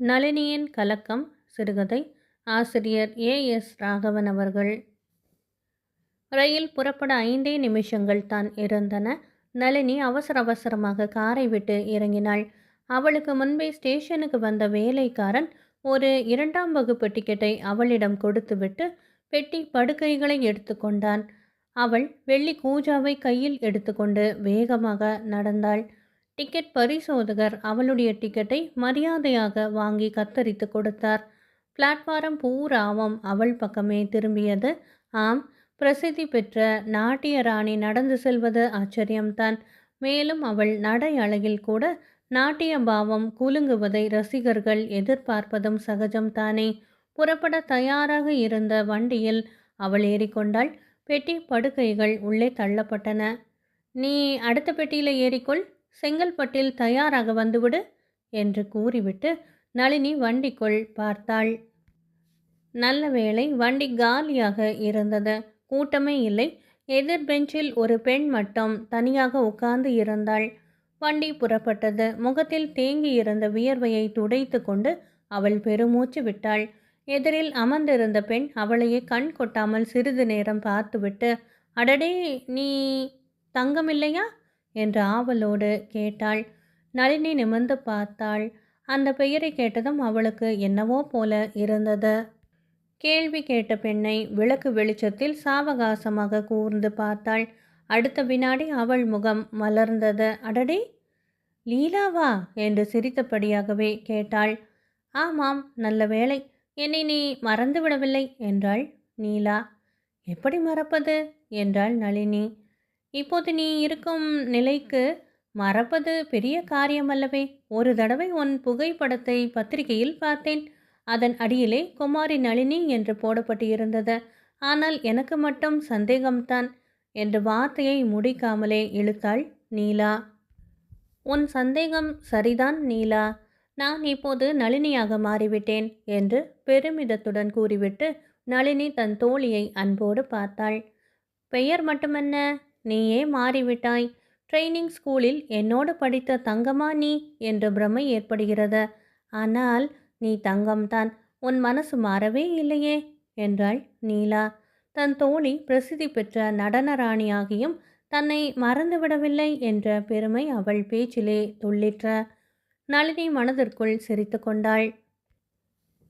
நளினியின் கலக்கம் சிறுகதை. ஆசிரியர் ஏ. எஸ். ராகவன் அவர்கள். ரயில் புறப்பட ஐந்தே நிமிஷங்கள் தான் இருந்தன. நளினி அவசர அவசரமாக காரை விட்டு இறங்கினாள். அவளுக்கு முன்பே ஸ்டேஷனுக்கு வந்த வேலைக்காரன் ஒரு இரண்டாம் வகுப்பு டிக்கெட்டை அவளிடம் கொடுத்துவிட்டு பெட்டி படுக்கைகளை எடுத்துக்கொண்டான் அவள் வெள்ளி கூஜாவை கையில் எடுத்துக்கொண்டு வேகமாக நடந்தாள். டிக்கெட் பரிசோதகர் அவளுடைய டிக்கெட்டை மரியாதையாக வாங்கி கத்தரித்து கொடுத்தார். பிளாட்ஃபாரம் பூராவும் அவள் பக்கமே திரும்பியது. ஆம் பிரசித்தி பெற்ற நாட்டிய ராணி நடந்து செல்வது ஆச்சரியம்தான். மேலும் அவள் நடை அழகில் கூட நாட்டிய பாவம் குலுங்குவதை ரசிகர்கள் எதிர்பார்ப்பதும் சகஜம்தானே. புறப்பட தயாராக இருந்த வண்டியில் அவள் ஏறிக்கொண்டாள். பெட்டி படுக்கைகள் உள்ளே தள்ளப்பட்டன. நீ அடுத்த பெட்டியில் ஏறிக்கொள். செங்கல்பட்டில் தயாராக வந்துவிடு என்று கூறிவிட்டு நளினி வண்டிக்குள் பார்த்தாள். நல்ல வேளை வண்டி காலியாக இருந்தது. கூட்டமே இல்லை. எதிர் பெஞ்சில் ஒரு பெண் மட்டும் தனியாக உட்கார்ந்து இருந்தாள். வண்டி புறப்பட்டது. முகத்தில் தேங்கி இருந்த வியர்வையை துடைத்து கொண்டு அவள் பெருமூச்சு விட்டாள். எதிரில் அமர்ந்திருந்த பெண் அவளையே கண் கொட்டாமல் சிறிது நேரம் பார்த்துவிட்டு அடடே நீ தங்கமில்லையா? என்று ஆவலோடு கேட்டாள். நளினி நிமிர்ந்து பார்த்தாள். அந்த பெயரை கேட்டதும் அவளுக்கு என்னவோ போல இருந்தது. கேள்வி கேட்ட பெண்ணை விளக்கு வெளிச்சத்தில் சாவகாசமாக கூர்ந்து பார்த்தாள். அடுத்த வினாடி அவள் முகம் மலர்ந்தது. அடடே! லீலாவா? என்று சிரித்தபடியாகவே கேட்டாள். ஆமாம் நல்ல வேளை. என்னை நீ மறந்து விடவில்லை என்றாள் நீலா. எப்படி மறப்பது? என்றாள் நளினி. இப்போது நீ இருக்கும் நிலைக்கு மறப்பது பெரிய காரியமல்லவே. ஒரு தடவை உன் புகைப்படத்தை பத்திரிகையில் பார்த்தேன். அதன் அடியிலே குமாரி நளினி என்று போடப்பட்டு இருந்தது. ஆனால் எனக்கு மட்டும் சந்தேகம்தான் என்று வார்த்தையை முடிக்காமலே இழுத்தாள் நீலா. உன் சந்தேகம் சரிதான் நீலா. நான் இப்போது நளினியாக மாறிவிட்டேன் என்று பெருமிதத்துடன் கூறிவிட்டு நளினி தன் தோழியை அன்போடு பார்த்தாள். பெயர் மட்டுமென்ன நீயே மாறிவிட்டாய். ட்ரைனிங் ஸ்கூலில் என்னோடு படித்த தங்கமா நீ? என்ற பிரமை ஏற்படுகிறது. ஆனால் நீ தங்கம்தான். உன் மனசு மாறவே இல்லையே என்றாள் நீலா. தன் தோழி பிரசித்தி பெற்ற நடன ராணியாகியும் தன்னை மறந்துவிடவில்லை என்ற பெருமை அவள் பேச்சிலே துள்ளிற்ற. நளினி மனதிற்குள் சிரித்து கொண்டாள்.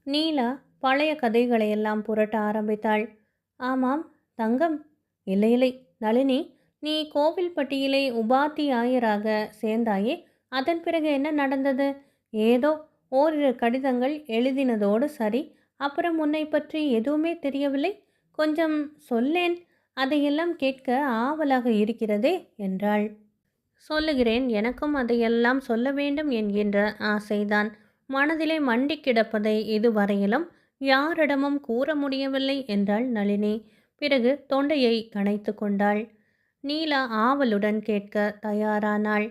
நீலா பழைய கதைகளையெல்லாம் புரட்ட ஆரம்பித்தாள். ஆமாம் தங்கம். இல்லை இல்லை நளினி நீ கோவில்பட்டியிலே உபாத்தியாயராக சேர்ந்தாயே அதன் பிறகு என்ன நடந்தது? ஏதோ ஓரிரு கடிதங்கள் எழுதினதோடு சரி அப்புறம் உன்னை பற்றி எதுவுமே தெரியவில்லை? கொஞ்சம் சொல்லேன் அதையெல்லாம் கேட்க ஆவலாக இருக்கிறதே என்றாள். சொல்லுகிறேன் எனக்கும் அதையெல்லாம் சொல்ல வேண்டும் என்கின்ற ஆசைதான். மனதிலே மண்டி கிடப்பதை இதுவரையிலும் யாரிடமும் கூற முடியவில்லை என்றாள் நளினி. பிறகு தொண்டையை கணைத்து கொண்டாள். நீலா ஆவலுடன் கேட்க தயாரானாள்.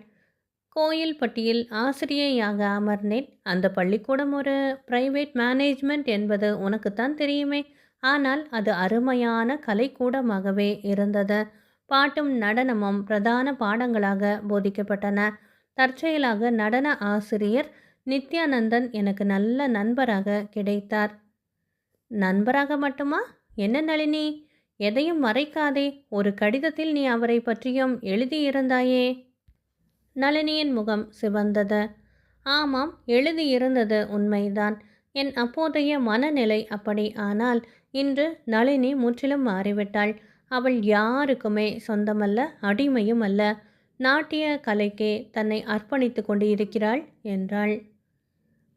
கோயில்பட்டியில் ஆசிரியையாக அமர்ந்தேன். அந்த பள்ளிக்கூடம் ஒரு பிரைவேட் மேனேஜ்மெண்ட் என்பது உனக்குத்தான் தெரியுமே. ஆனால் அது அருமையான கலைக்கூடமாகவே இருந்தது. பாட்டும் நடனமும் பிரதான பாடங்களாக போதிக்கப்பட்டன. தற்செயலாக நடன ஆசிரியர் நித்யானந்தன் எனக்கு நல்ல நண்பராக கிடைத்தார். நண்பராக மட்டுமா? என்ன நளினி? எதையும் மறைக்காதே ஒரு கடிதத்தில் நீ அவரை பற்றியும் எழுதியிருந்தாயே. நளினியின் முகம் சிவந்தது. ஆமாம் எழுதியிருந்தது உண்மைதான். என் அப்போதைய மனநிலை அப்படி ஆனால் இன்று நளினி முற்றிலும் மாறிவிட்டாள். அவள் யாருக்குமே சொந்தமல்ல அடிமையும் அல்ல நாட்டிய கலைக்கே தன்னை அர்ப்பணித்து கொண்டு இருக்கிறாள் என்றாள்.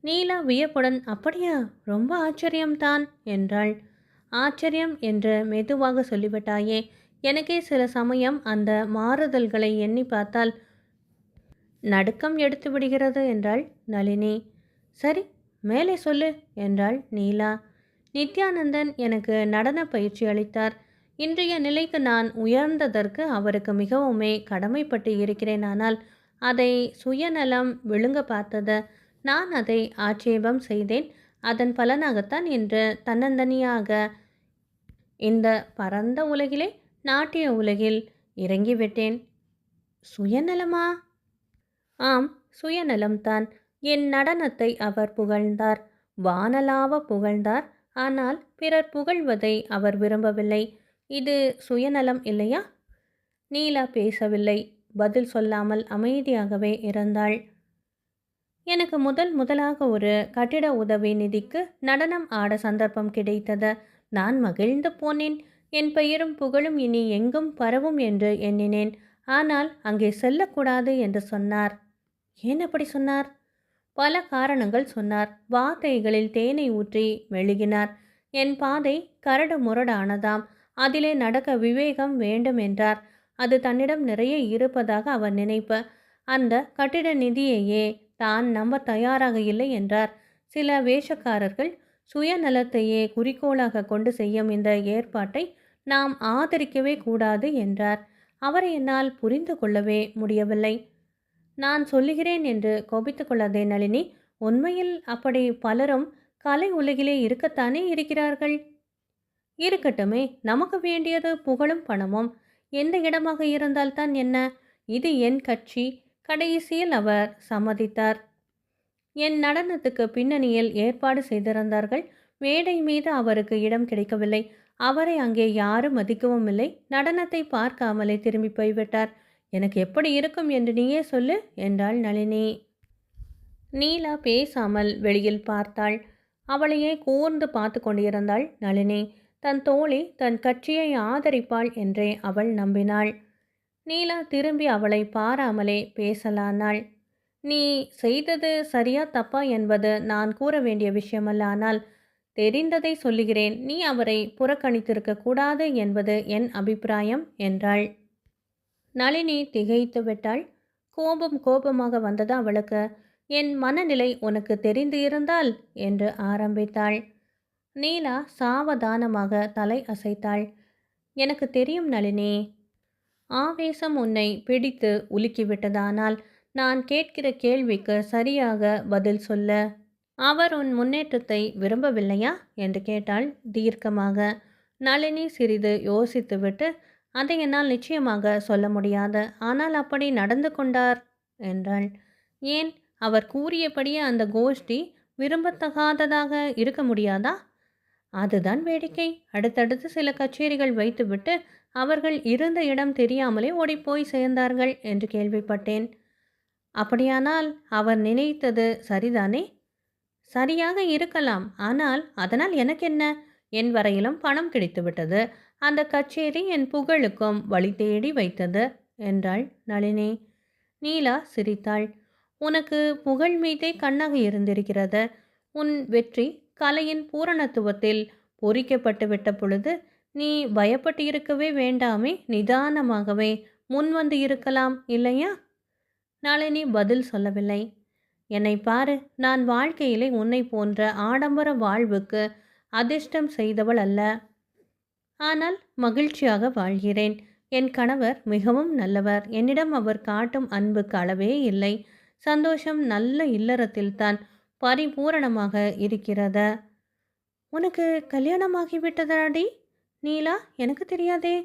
நீலா வியப்புடன் அப்படியா? ரொம்ப ஆச்சரியம்தான் என்றாள். ஆச்சரியம் என்று மெதுவாக சொல்லிவிட்டாயே. எனக்கே சில சமயம் அந்த மாறுதல்களை எண்ணி பார்த்தால் நடுக்கம் எடுத்து விடுகிறது என்றாள் நளினி. சரி மேலே சொல்லு என்றாள் நீலா. நித்யானந்தன் எனக்கு நடன பயிற்சி அளித்தார். இன்றைய நிலைக்கு நான் உயர்ந்ததற்கு அவருக்கு மிகவுமே கடமைப்பட்டு இருக்கிறேன். ஆனால் அதை சுயநலம் விழுங்க பார்த்தது. நான் அதை ஆட்சேபம் செய்தேன். அதன் பலனாகத்தான் இன்று தன்னந்தனியாக இந்த பரந்த உலகிலே நாட்டிய உலகில் இறங்கிவிட்டேன். சுயநலமா? ஆம் சுயநலம்தான். என் நடனத்தை அவர் புகழ்ந்தார். வானலாவ புகழ்ந்தார். ஆனால் பிறர் புகழ்வதை அவர் விரும்பவில்லை. இது சுயநலம் இல்லையா? நீலா பேசவில்லை. பதில் சொல்லாமல் அமைதியாகவே இருந்தாள் எனக்கு முதல் முதலாக ஒரு கட்டிட உதவி நிதிக்கு நடனம் ஆட சந்தர்ப்பம் கிடைத்தது. நான் மகிழ்ந்து போனேன். என் பெயரும் புகழும் இனி எங்கும் பரவும் என்று எண்ணினேன். ஆனால் அங்கே செல்லக்கூடாது என்று சொன்னார். ஏன் அப்படி சொன்னார்? பல காரணங்கள் சொன்னார். வார்த்தைகளில் தேனை ஊற்றி மெழுகினார். என் பாதை கரடு முரடானதாம். அதிலே நடக்க விவேகம் வேண்டும் என்றார். அது தன்னிடம் நிறைய இருப்பதாக அவர் நினைப்ப. அந்த கட்டிட நிதியையே தான் நம்ப தயாராக இல்லை என்றார். சில வேஷக்காரர்கள் சுயநலத்தையே குறிக்கோளாக கொண்டு செய்யும் இந்த ஏற்பாட்டை நாம் ஆதரிக்கவே கூடாது என்றார். அவரை என்னால் புரிந்து கொள்ளவே முடியவில்லை. நான் சொல்லுகிறேன் என்று கோபித்து கொள்ளாதே நளினி. உண்மையில் அப்படி பலரும் கலை உலகிலே இருக்கத்தானே இருக்கிறார்கள்? இருக்கட்டுமே நமக்கு வேண்டியது புகழும் பணமும். எந்த இடமாக இருந்தால்தான் என்ன? இது என் கட்சி. கடைசியில் அவர் சம்மதித்தார். என் நடனத்துக்கு பின்னணியில் ஏற்பாடு செய்திருந்தார்கள். மேடை மீது அவருக்கு இடம் கிடைக்கவில்லை. அவரை அங்கே யாரும் மதிக்கவும் இல்லை. நடனத்தை பார்க்காமலே திரும்பி போய்விட்டார். எனக்கு எப்படி இருக்கும் என்று நீயே சொல்லு என்றாள் நளினி. நீலா பேசாமல் வெளியில் பார்த்தாள். அவளையே கூர்ந்து பார்த்து கொண்டிருந்தாள் நளினி. தன் தோழி தன் கட்சியை ஆதரிப்பாள் என்றே அவள் நம்பினாள். நீலா திரும்பி அவளை பாராமலே பேசலானாள். நீ செய்தது சரியா தப்பா என்பது நான் கூற வேண்டிய விஷயமல்ல. ஆனால் தெரிந்ததை சொல்லுகிறேன். நீ அவரை புறக்கணித்திருக்க கூடாது என்பது என் அபிப்பிராயம் என்றாள். நளினி திகைத்து விட்டாள். கோபம் கோபமாக வந்தது அவளுக்கு. என் மனநிலை உனக்கு தெரிந்து இருந்தால் என்று ஆரம்பித்தாள். நீலா சாவதானமாக தலை அசைத்தாள். எனக்கு தெரியும் நளினி. ஆவேசம் உன்னை பிடித்து உலுக்கிவிட்டதானால் நான் கேட்கிற கேள்விக்கு சரியாக பதில் சொல்ல அவர் உன் முன்னேற்றத்தை விரும்பவில்லையா? என்று கேட்டாள் தீர்க்கமாக. நளினி சிறிது யோசித்துவிட்டு அதை என்னால் நிச்சயமாக சொல்ல முடியாது. ஆனால் அப்படி நடந்து கொண்டார் என்றாள். ஏன்? அவர் கூறியபடியே அந்த கோஷ்டி விரும்பத்தகாததாக இருக்க முடியாதா? அதுதான் வேடிக்கை. அடுத்தடுத்து சில கச்சேரிகள் வைத்துவிட்டு அவர்கள் இருந்த இடம் தெரியாமலே ஓடிப்போய் சேர்ந்தார்கள் என்று கேள்விப்பட்டேன். அப்படியானால் அவர் நினைத்தது சரிதானே? சரியாக இருக்கலாம். ஆனால் அதனால் எனக்கு என்ன என் வரையிலும் பணம் கிடைத்துவிட்டது. அந்த கச்சேரி என் புகழுக்கும் வழி தேடி வைத்தது என்றாள் நளினி. நீலா சிரித்தாள். உனக்கு புகழ் மீதே கண்ணாக இருந்திருக்கிறது. உன் வெற்றி கலையின் பூரணத்துவத்தில் பொறிக்கப்பட்டு விட்ட பொழுது நீ பயப்பட்டு இருக்கவே வேண்டாமே. நிதானமாகவே முன்வந்து இருக்கலாம் இல்லையா? நளினி பதில் சொல்லவில்லை. என்னை பாரு நான் வாழ்க்கையிலே உன்னை போன்ற ஆடம்பர வாழ்வுக்கு அதிர்ஷ்டம் செய்தவள் அல்ல. ஆனால் மகிழ்ச்சியாக வாழ்கிறேன். என் கணவர் மிகவும் நல்லவர். என்னிடம் அவர் காட்டும் அன்புக்கு அளவே இல்லை. சந்தோஷம் நல்ல இல்லறத்தில்தான் பரிபூரணமாக இருக்கிறத. உனக்கு கல்யாணமாகிவிட்டதாடி? நீலா எனக்கு தெரியாதே.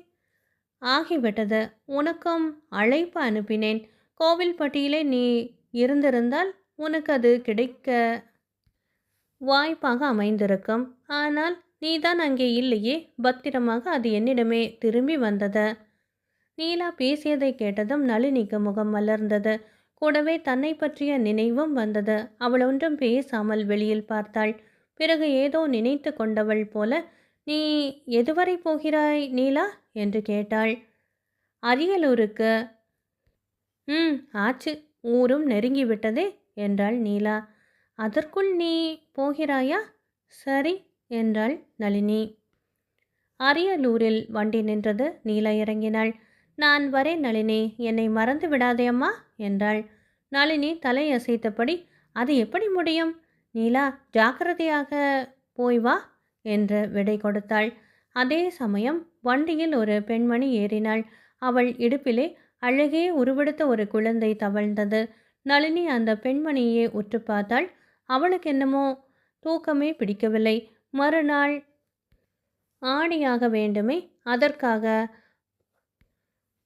ஆகிவிட்டது. உனக்கும் அழைப்பு அனுப்பினேன். கோவில்பட்டியிலே நீ இருந்திருந்தால் உனக்கு அது கிடைக்க வாய்ப்பாக அமைந்திருக்கும். ஆனால் நீதான் அங்கே இல்லையே. பத்திரமாக அது என்னிடமே திரும்பி வந்தது. நீலா பேசியதை கேட்டதும் நளினிக்கு முகம் மலர்ந்தது. கூடவே தன்னை பற்றிய நினைவும் வந்தது. அவள் ஒன்றும் பேசாமல் வெளியில் பார்த்தாள். பிறகு ஏதோ நினைத்து கொண்டவள் போல நீ எதுவரை போகிறாய் நீலா? என்று கேட்டாள். அரியலூருக்கு. ம் ஆச்சு. ஊரும் நெருங்கிவிட்டதே என்றாள் நீலா. அதற்குள் நீ போகிறாயா? சரி என்றாள் நளினி. அரியலூரில் வண்டி நின்றது. நீலா இறங்கினாள். நான் வரேன் நளினி. என்னை மறந்து விடாதே அம்மா என்றாள். நளினி தலையசைத்தபடி அது எப்படி முடியும்? நீலா ஜாக்கிரதையாக போய் வா என்று விடை கொடுத்தாள். அதே சமயம் வண்டியில் ஒரு பெண்மணி ஏறினாள். அவள் இடுப்பிலே அழகே உருவெடுத்த ஒரு குழந்தை தவழ்ந்தது. நளினி அந்த பெண்மணியை உற்று பார்த்தாள். அவளுக்கு என்னமோ தூக்கமே பிடிக்கவில்லை. மறுநாள் ஆணியாக வேண்டுமே. அதற்காக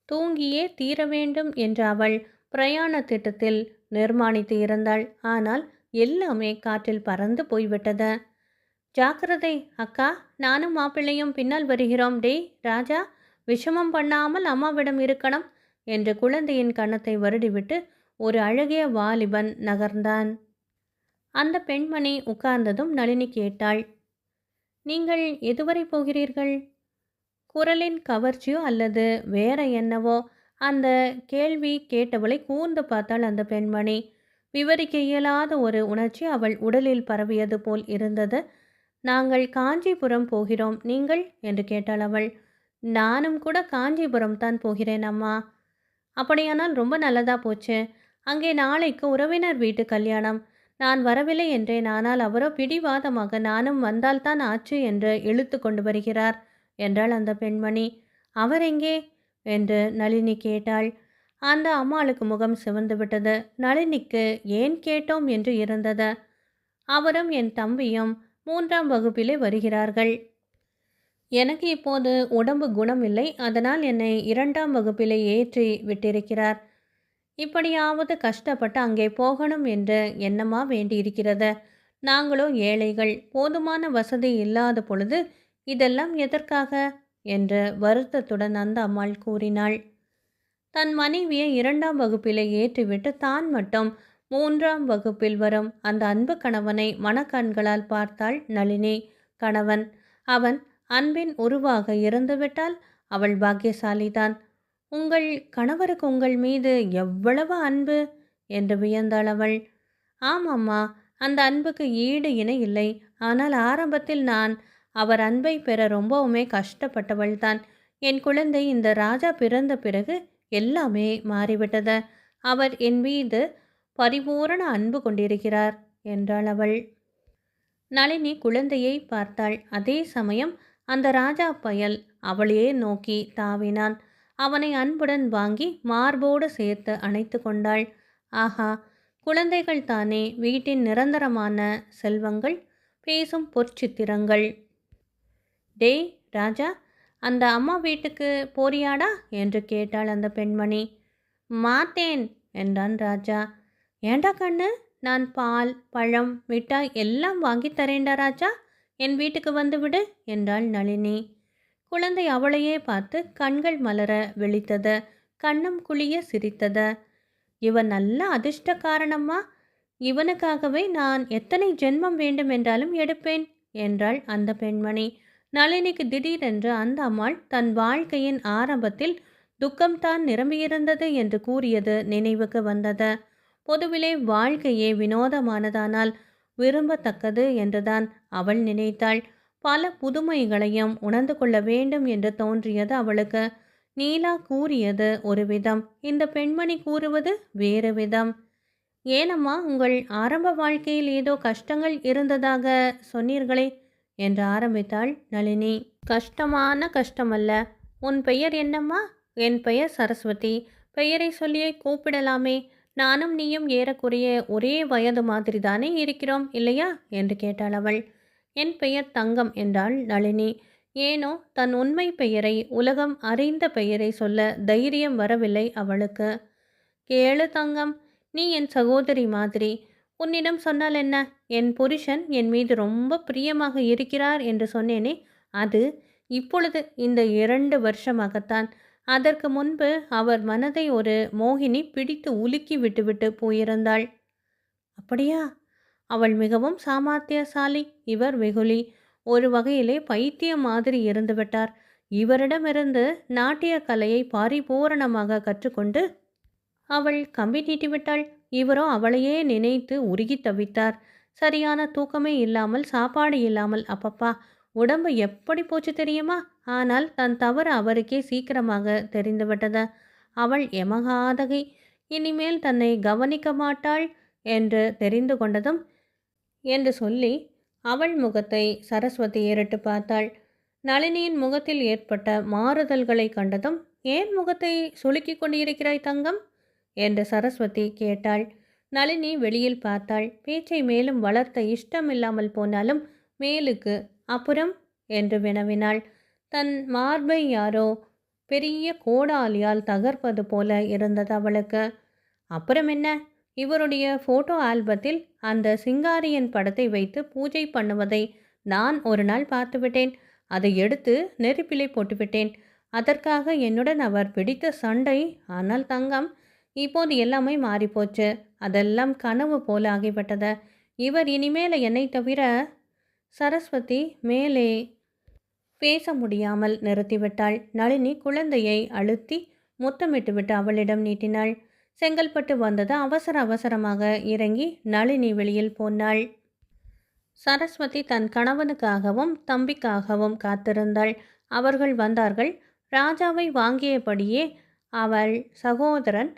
தூங்கியே தீர வேண்டும் என்ற அவள் பிரயாண திட்டத்தில் நிர்மாணித்து இருந்தாள். ஆனால் எல்லாமே காற்றில் பறந்து போய்விட்டது. ஜாக்கிரதை அக்கா. நானும் மாப்பிள்ளையும் பின்னால் வருகிறோம். டேய் ராஜா. விஷமம் பண்ணாமல் அம்மாவிடம் இருக்கணும். என்று குழந்தையின் கன்னத்தை வருடிவிட்டு ஒரு அழகிய வாலிபன் நகர்ந்தான். அந்த பெண்மணி உட்கார்ந்ததும் நளினி கேட்டாள் நீங்கள் எதுவரை போகிறீர்கள்? குரலின் கவர்ச்சியோ அல்லது வேற என்னவோ? அந்த கேள்வி கேட்டவளை கூர்ந்து பார்த்தாள் அந்த பெண்மணி. விவரிக்க இயலாத ஒரு உணர்ச்சி அவள் உடலில் பரவியது போல் இருந்தது. நாங்கள் காஞ்சிபுரம் போகிறோம் நீங்கள்? என்று கேட்டாள் அவள். நானும் கூட காஞ்சிபுரம் தான் போகிறேன் அம்மா. அப்படியானால் ரொம்ப நல்லதா போச்சு. அங்கே நாளைக்கு உறவினர் வீட்டு கல்யாணம். நான் வரவில்லை என்றேன். ஆனால் அவரோ பிடிவாதமாக நானும் வந்தால்தான் ஆச்சு என்று இழுத்து கொண்டு வருகிறார் என்றாள் அந்த பெண்மணி. அவர் எங்கே? என்று நளினி கேட்டாள். அந்த அம்மாளுக்கு முகம் சிவந்து விட்டது. நளினிக்கு ஏன் கேட்டோம்? என்று இருந்தது. அவரும் என் தம்பியும் மூன்றாம் வகுப்பிலே வருகிறார்கள். எனக்கு இப்போது உடம்பு குணமில்லை. அதனால் என்னை இரண்டாம் வகுப்பிலே ஏற்றி விட்டிருக்கிறார். இப்படியாவது கஷ்டப்பட்டு அங்கே போகணும் என்று எண்ணமா வேண்டியிருக்கிறது. நாங்களோ ஏழைகள் போதுமான வசதி இல்லாத பொழுது இதெல்லாம் எதற்காக? என்று வருத்தத்துடன் அந்த அம்மாள் கூறினாள். தன் மனைவியை இரண்டாம் வகுப்பிலே ஏற்றிவிட்டு தான் மட்டும் மூன்றாம் வகுப்பில் வரும் அந்த அன்பு கணவனை மனக்கண்களால் பார்த்தாள் நளினி கணவன். அவன் அன்பின் உருவாக இருந்துவிட்டால் அவள் பாக்கியசாலிதான். உங்கள் கணவருக்கு உங்கள் மீது எவ்வளவு அன்பு? என்று வியந்தாள் அவள். ஆமாம்மா அந்த அன்புக்கு ஈடு இணை இல்லை. ஆனால் ஆரம்பத்தில் நான் அவர் அன்பை பெற ரொம்பவுமே கஷ்டப்பட்டவள்தான். என் குழந்தை இந்த ராஜா பிறந்த பிறகு எல்லாமே மாறிவிட்டது. அவர் என் மீது பரிபூரண அன்பு கொண்டிருக்கிறார் என்றாள் அவள். நளினி குழந்தையை பார்த்தாள். அதே சமயம் அந்த ராஜா பயல் அவளையே நோக்கி தாவினான். அவனை அன்புடன் வாங்கி மார்போடு சேர்த்து அணைத்து கொண்டாள். ஆஹா குழந்தைகள் தானே வீட்டின் நிரந்தரமான செல்வங்கள் பேசும் பொற்சித்திரங்கள் டேய் ராஜா அந்த அம்மா வீட்டுக்கு போறியாடா? என்று கேட்டாள் அந்த பெண்மணி. மாத்தேன் என்றான் ராஜா. ஏண்டா கண்ணு நான் பால் பழம் மிட்டாய் எல்லாம் வாங்கி தரேன்டா ராஜா. என் வீட்டுக்கு வந்துவிடு என்றாள் நளினி. குழந்தை அவளையே பார்த்து கண்கள் மலர வெளித்தத கண்ணம் குளிய சிரித்தது. இவன் நல்ல அதிர்ஷ்டக்காரனம்மா. இவனுக்காகவே நான் எத்தனை ஜென்மம் வேண்டும் என்றாலும் எடுப்பேன் என்றாள் அந்த பெண்மணி. நளினிக்கு திடீரென்று அந்த அம்மாள் தன் வாழ்க்கையின் ஆரம்பத்தில் துக்கம்தான் நிரம்பியிருந்தது என்று கூறியது நினைவுக்கு வந்தது. பொதுவிலே வாழ்க்கையே வினோதமானதானால் விரும்பத்தக்கது என்றுதான் அவள் நினைத்தாள். பல புதுமைகளையும் உணர்ந்து கொள்ள வேண்டும் என்று தோன்றியது அவளுக்கு. நீலா கூறியது ஒரு விதம். இந்த பெண்மணி கூறுவது வேறு விதம். ஏனம்மா உங்கள் ஆரம்ப வாழ்க்கையில் ஏதோ கஷ்டங்கள் இருந்ததாக சொன்னீர்களே என்று ஆரம்பித்தாள் நளினி. கஷ்டமான கஷ்டமல்ல. உன் பெயர் என்னம்மா? என் பெயர் சரஸ்வதி. பெயரை சொல்லியே கூப்பிடலாமே. நானும் நீயும் ஏறக்குறைய ஒரே வயது மாதிரி தானே இருக்கிறோம் இல்லையா? என்று கேட்டாள் அவள். என் பெயர் தங்கம் என்றாள் நளினி. ஏனோ தன் உண்மை பெயரை உலகம் அறிந்த பெயரை சொல்ல தைரியம் வரவில்லை அவளுக்கு. கேளு தங்கம் நீ என் சகோதரி மாதிரி. உன்னிடம் சொன்னால் என்ன? என் புருஷன் என் மீது ரொம்ப பிரியமாக இருக்கிறார் என்று சொன்னேனே. அது இப்பொழுது இந்த இரண்டு வருஷமாகத்தான். அதற்கு முன்பு அவர் மனதை ஒரு மோகினி பிடித்து உலுக்கி விட்டுவிட்டு போயிருந்தாள். அப்படியா? அவள் மிகவும் சாமர்த்தியசாலி. இவர் வெகுலி ஒரு வகையிலே பைத்தியம் மாதிரி இருந்துவிட்டார் இவரிடமிருந்து நாட்டிய கலையை பரிபூரணமாக கற்றுக்கொண்டு அவள் கம்பி நீட்டிவிட்டாள் இவரோ அவளையே நினைத்து உருகி தவித்தார். சரியான தூக்கமே இல்லாமல் சாப்பாடு இல்லாமல் அப்பப்பா. உடம்பு எப்படி போச்சு தெரியுமா? ஆனால் தன் தவறு அவருக்கே சீக்கிரமாக தெரிந்துவிட்டது அவள் எமகாதகை இனிமேல் தன்னை கவனிக்க மாட்டாள் என்று தெரிந்து கொண்டதும் என்று சொல்லி அவள் முகத்தை சரஸ்வதி ஏறிட்டு பார்த்தாள். நளினியின் முகத்தில் ஏற்பட்ட மாறுதல்களை கண்டதும் ஏன் முகத்தை சுளுக்கிக் கொண்டிருக்கிறாய் தங்கம்? என்று சரஸ்வதி கேட்டாள். நளினி வெளியில் பார்த்தாள். பேச்சை மேலும் வளர்த்த இஷ்டமில்லாமல் போனாலும் மேலுக்கு அப்புறம்? என்று வினவினாள். தன் மார்பை யாரோ பெரிய கோடாலியால் தகர்ப்பது போல இருந்தது அவளுக்கு. அப்புறம் என்ன? இவருடைய ஃபோட்டோ ஆல்பத்தில் அந்த சிங்காரியன் படத்தை வைத்து பூஜை பண்ணுவதை நான் ஒரு நாள் பார்த்துவிட்டேன். அதை எடுத்து நெருப்பிலை போட்டுவிட்டேன். அதற்காக என்னுடன் அவர் பிடித்த சண்டை ஆனால் தங்கம் இப்போது எல்லாமே மாறிப்போச்சு. அதெல்லாம் கனவு போல ஆகிவிட்டது. இவர் இனிமேல் என்னை தவிர சரஸ்வதி மேலே பேச முடியாமல் நிறுத்திவிட்டாள். நளினி குழந்தையை அழுத்தி முத்தமிட்டுவிட்டு அவளிடம் நீட்டினாள். செங்கல்பட்டு வந்தது அவசர அவசரமாக இறங்கி நளினி வெளியில் போனாள். சரஸ்வதி தன் கணவனுக்காகவும் தம்பிக்காகவும் காத்திருந்தாள். அவர்கள் வந்தார்கள். ராஜாவை வாங்கியபடியே அவள் சகோதரன்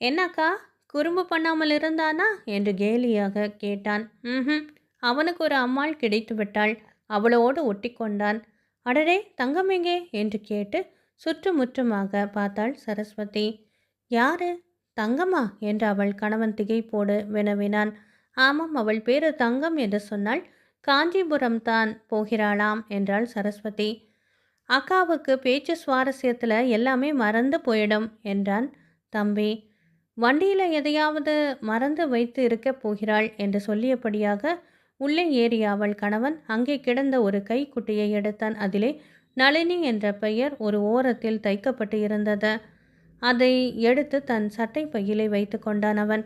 என்னக்கா குறும்பு பண்ணாமல் இருந்தானா? என்று கேலியாக கேட்டான். ம் அவனுக்கு ஒரு அம்மாள் கிடைத்துவிட்டாள். அவளோடு ஒட்டி கொண்டான் அடடே தங்கம் எங்கே? என்று கேட்டு சுற்றுமுற்றுமாக பார்த்தாள் சரஸ்வதி. யாரு? தங்கம்மா? என்று அவள் கணவன் திகைப்போடு வினவினான். ஆமாம் அவள் பேரு தங்கம் என்று சொன்னால் காஞ்சிபுரம் தான் போகிறாளாம் என்றாள் சரஸ்வதி. அக்காவுக்கு பேச்சு சுவாரஸ்யத்தில் எல்லாமே மறந்து போயிடும் என்றான் தம்பி. வண்டியில் எதையாவது மறந்து வைத்து இருக்கப் போகிறாள் என்று சொல்லியபடியாக உள்ளே ஏறிய அவள் கணவன் அங்கே கிடந்த ஒரு கைக்குட்டியை எடுத்தான். அதிலே நளினி என்ற பெயர் ஒரு ஓரத்தில் தைக்கப்பட்டு இருந்தது. அதை எடுத்து தன் சட்டை பையிலே வைத்து கொண்டான் அவன்.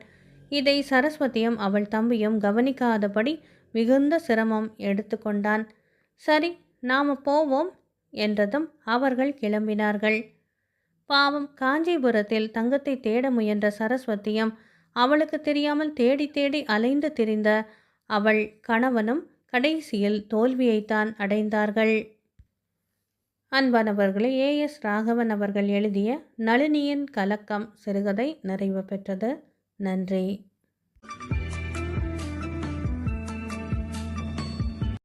இதை சரஸ்வதியும் அவள் தம்பியும் கவனிக்காதபடி மிகுந்த சிரமம் எடுத்துக்கொண்டான் சரி நாம் போவோம் என்றதும் அவர்கள் கிளம்பினார்கள். பாவம் காஞ்சிபுரத்தில் தங்கத்தை தேட முயன்ற சரஸ்வதியும் அவளுக்கு தெரியாமல் தேடி தேடி அலைந்து திரிந்த அவள் கணவனும் கடைசியில் தோல்வியைத்தான் அடைந்தார்கள். அன்பானவர்களே எஸ். ராகவன் அவர்கள் எழுதிய நளினியின் கலக்கம் சிறுகதை நிறைவு பெற்றது. நன்றி.